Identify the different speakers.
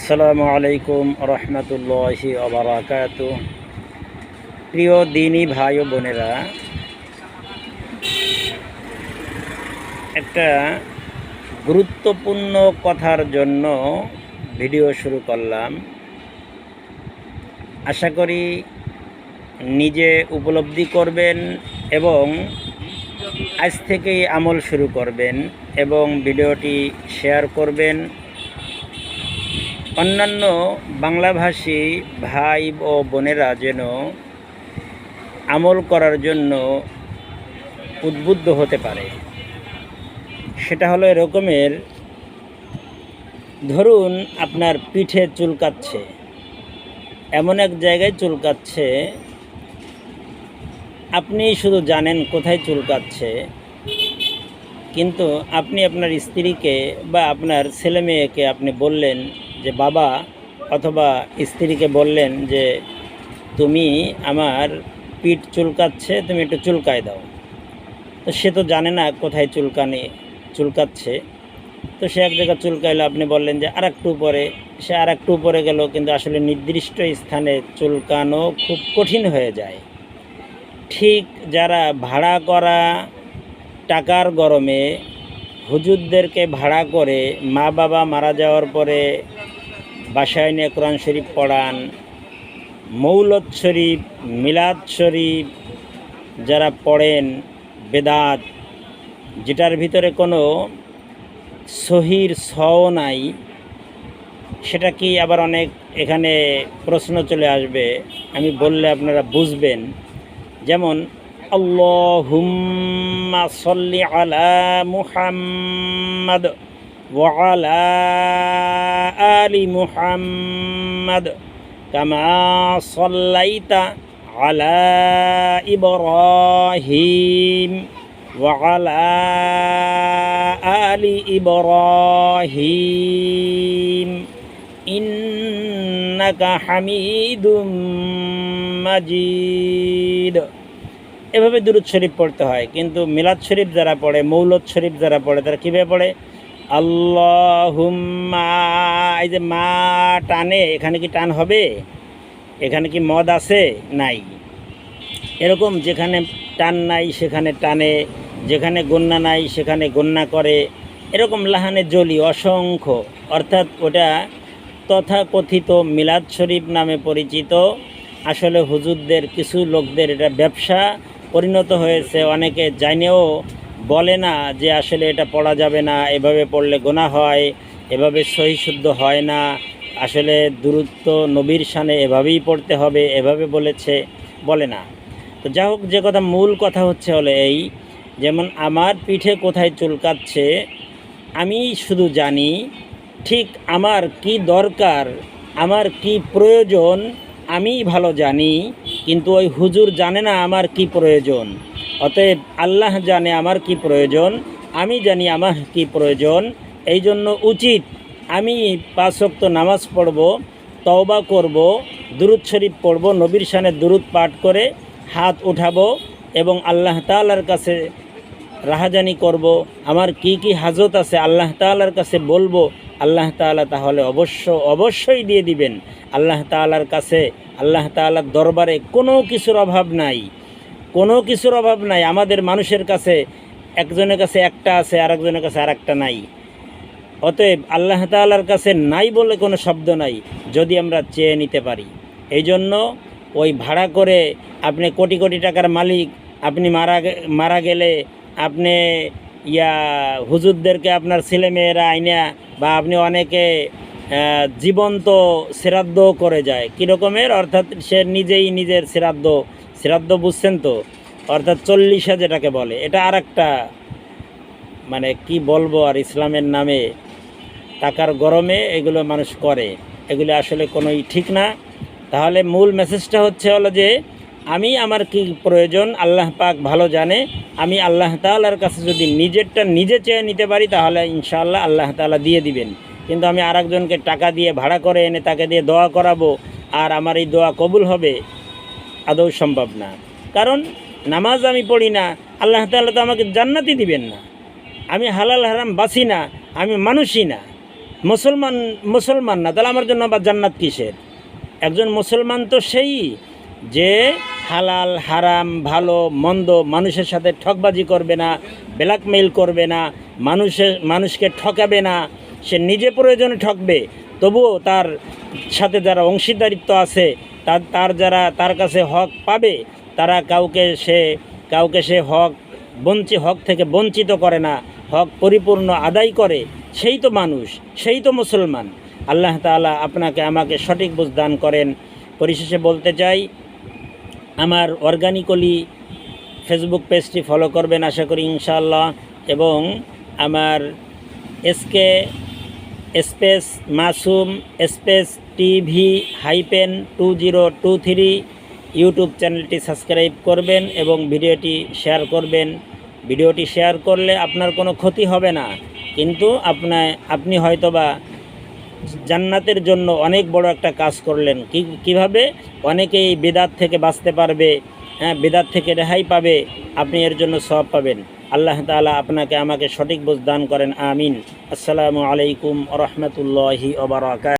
Speaker 1: আসসালামু আলাইকুম রহমতুল্লাহি অবরাকাত প্রিয় দিনী ভাই ও বোনেরা, একটা গুরুত্বপূর্ণ কথার জন্য ভিডিও শুরু করলাম। আশা করি নিজে উপলব্ধি করবেন এবং আজ থেকেই আমল শুরু করবেন এবং ভিডিওটি শেয়ার করবেন। অন্যান্য বাংলাভাষী ভাই ও বোনেরা যেন আমল করার জন্য উদ্বুদ্ধ হতে পারে। সেটা হলো এরকমের, ধরুন আপনার পিঠে চুলকাচ্ছে এমন এক জায়গায় চুলকাচ্ছে আপনি শুধু জানেন কোথায় চুলকাচ্ছে কিন্তু আপনি আপনার স্ত্রীকে বা আপনার ছেলে মেয়েকে আপনি বললেন যে বাবা অথবা স্ত্রীকে বললেন যে, তুমি আমার পিঠ চুলকাচ্ছে, তুমি একটু চুলকায় দাও। তো সে তো জানে না কোথায় চুলকানি, চুলকাচ্ছে। তো সে এক জায়গায় চুলকাইলো, আপনি বললেন যে আর একটু উপরে। সে আর একটু উপরে গেল, কিন্তু আসলে নির্দিষ্ট স্থানে চুলকানো খুব কঠিন হয়ে যায়। ঠিক যারা ভাড়া করা টাকার গরমে হুজুরদেরকে ভাড়া করে মা বাবা মারা যাওয়ার পরে বাসায় নিয়ে কোরআন শরীফ পড়ান, মৌলত শরীফ, মিলাদ শরীফ যারা পড়েন, বেদাত, যেটার ভিতরে কোনো সহির সও নাই, সেটা কি আবার অনেক এখানে প্রশ্ন চলে আসবে, আমি বললে আপনারা বুঝবেন। যেমন, আল্লাহুম্মা সল্লি আলা মুহাম্মাদ। ওয়ালা আলি মুহাম্মাদ কামা সল্লাইতা আলা ইব্রাহিম وعلى آل إبراهيم إنك حميد মাজিদ এভাবে দুরুদ শরীফ পড়তে হয় কিন্তু মিলাদ শরীফ যারা পড়ে মৌলদ শরীফ যারা পড়ে তারা কীভাবে পড়ে আল্লাহুম্মা, এই যে মা টানে, এখানে কি টান হবে? এখানে কি মদ আছে? নাই। এরকম যেখানে টান নাই, সেখানে টানে, যেখানে গন্যা নাই, সেখানে গন্যা করে। এরকম লাহানে জলি অসংখ্য। অর্থাৎ ওটা তথাকথিত মিলাদ শরীফ নামে পরিচিত। আসলে হুজুরদের, কিছু লোকদের এটা ব্যবসা পরিণত হয়েছে। অনেকে জানেও বলে না যে আসলে এটা পড়া যাবে না, এভাবে পড়লে গোনা হয়, এভাবে সহি শুদ্ধ হয় না। আসলে দূরত্ব নবীর সানে এভাবেই পড়তে হবে, এভাবে বলেছে, বলে না। তো যা হোক, যে কথা মূল কথা হচ্ছে হলো এই, যেমন আমার পিঠে কোথায় চুলকাচ্ছে আমি শুধু জানি ঠিক আমার কি দরকার, আমার কি প্রয়োজন আমি ভালো জানি, কিন্তু ওই হুজুর জানে না আমার কি প্রয়োজন। অতএব আল্লাহ জানে আমার কি প্রয়োজন, আমি জানি আমার কি প্রয়োজন এই জন্য উচিত আমি পাঁচক্ত নামাজ পড়ব, তওবা করব, দুরুদ শরীফ পড়ব, নবীর সানে দুরুদ পাঠ করে হাত উঠাবো এবং আল্লাহ তালার কাছে রাহাজানি করব। আমার কি কি হাজত আছে আল্লাহ তালার কাছে বলব, আল্লাহ তালা তাহলে অবশ্য অবশ্যই দিয়ে দিবেন। আল্লাহ তালার কাছে, আল্লাহ তালার দরবারে কোনো কিছুর অভাব নাই। কোনো কিছুর অভাব নাই। আমাদের মানুষের কাছে একজনের কাছে একটা আছে আর একজনের কাছে আর একটা নাই। অতএব আল্লাহ তালার কাছে নাই বলে কোনো শব্দ নাই, যদি আমরা চেয়ে নিতে পারি। এই জন্য ওই ভাড়া করে আপনি কোটি কোটি টাকার মালিক, আপনি মারা মারা গেলে আপনি ইয়া হুজুরদেরকে আপনার ছেলেমেয়েরা আইনা বা আপনি অনেকে জীবন্ত শ্রাদ্ধ করে যায়। কীরকমের? অর্থাৎ সে নিজেই নিজের শ্রাদ্ধ শ্রাদ্ধ বুঝছেন তো? অর্থাৎ চল্লিশা যেটাকে বলে। এটা আর একটা মানে কি বলব আর ইসলামের নামে টাকার গরমে এগুলো মানুষ করে। এগুলো আসলে কোনোই ঠিক না। তাহলে মূল মেসেজটা হচ্ছে হলো যে, আমি আমার কি প্রয়োজন, আল্লাহ পাক ভালো জানে। আমি আল্লাহ তাআলার কাছে যদি নিজেরটা নিজে চেয়ে নিতে পারি, তাহলে ইনশাআল্লাহ আল্লাহ তাআলা দিয়ে দিবেন। কিন্তু আমি আরেকজনকে টাকা দিয়ে ভাড়া করে এনে তাকে দিয়ে দোয়া করাবো, আর আমার এই দোয়া কবুল হবে আদৌ সম্ভব না। কারণ নামাজ আমি পড়ি না, আল্লাহ তাআলা তো আমাকে জান্নাতি দিবেন না। আমি হালাল হারাম বাসি না, আমি মানুষই না। মুসলমান মুসলমান না, তাহলে আমার জন্য আবার জান্নাত কিসের? একজন মুসলমান তো সেই যে হালাল, হারাম, ভালো, মন্দ মানুষের সাথে ঠকবাজি করবে না, ব্ল্যাকমেইল করবে না মানুষের মানুষকে ঠকাবে না, সে নিজে প্রয়োজনে ঠকবে, তবুও তার সাথে যারা অংশীদারিত্ব আছে তার তার যারা, তার কাছে হক পাবে, তারা কাউকে সে কাউকে সে হক বঞ্চি, হক থেকে বঞ্চিত করে না, হক পরিপূর্ণ আদায় করে, সেই তো মানুষ, সেই তো মুসলমান। আল্লাহ তাআলা আপনাকে আমাকে সঠিক বুঝ দান করেন। পরিশেষে বলতে চাই, আমার অর্গানিকলি ফেসবুক পেজটি ফলো করবেন আশা করি ইনশাআল্লাহ, এবং আমার S K space Masum, space TV hyphen two zero two three. YouTube চ্যানেলটি সাবস্ক্রাইব করবেন এবং ভিডিওটি শেয়ার করবেন। ভিডিওটি শেয়ার করলে আপনার কোনো ক্ষতি হবে না। কিন্তু আপনার আপনি হয়তোবা জান্নাতের জন্য অনেক বড় একটা কাজ করলেন। কি কীভাবে? অনেকেই বেদাত থেকে বাঁচতে পারবে হ্যাঁ বেদাত থেকে রেহাই পাবে। আপনি এর জন্য সব পাবেন। আল্লাহ তালা আপনাকে আমাকে সঠিক বুঝ দান করেন আমিন। আসসালামু আলাইকুম রহমতুল্লাহি ওবরাকাত